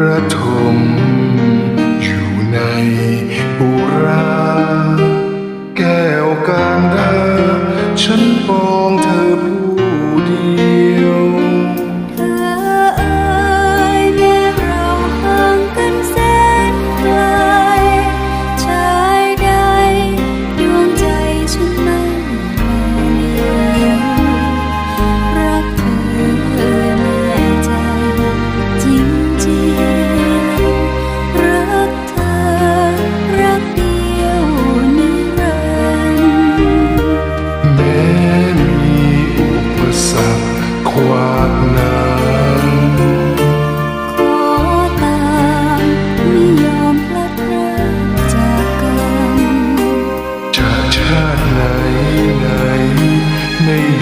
ระทมอยู่ในอุราแก้วการดาฉันปองเธอ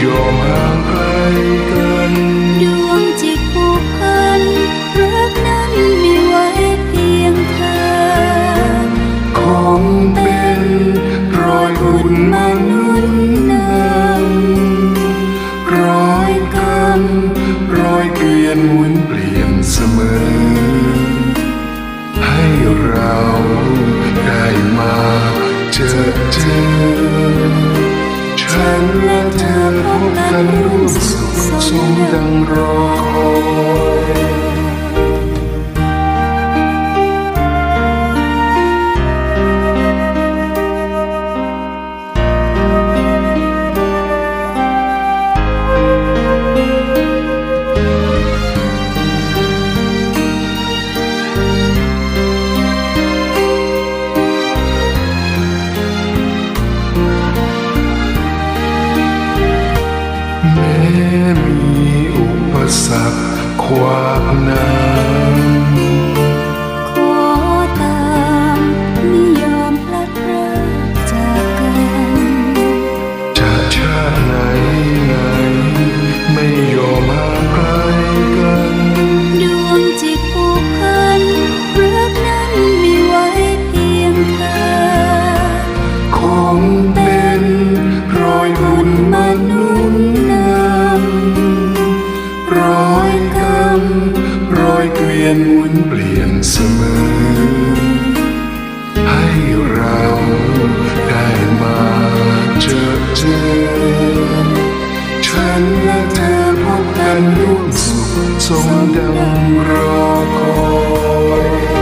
ยอมห่างไกลกันดวงจิตผูกพันรักนั้นมีไว้เพียงเธอ ของเป็นรอยบุญมาหนุนนำรอยกรรมรอยเกลียนหมุนเปลี่ยนันร่วมสุขสมดังรอ สรรคขวางน้ำ ลี่ยนเสมอ ให้เราได้มาเจอเจอฉันและเธอพบกันร่วมสุขสมดังรอคอย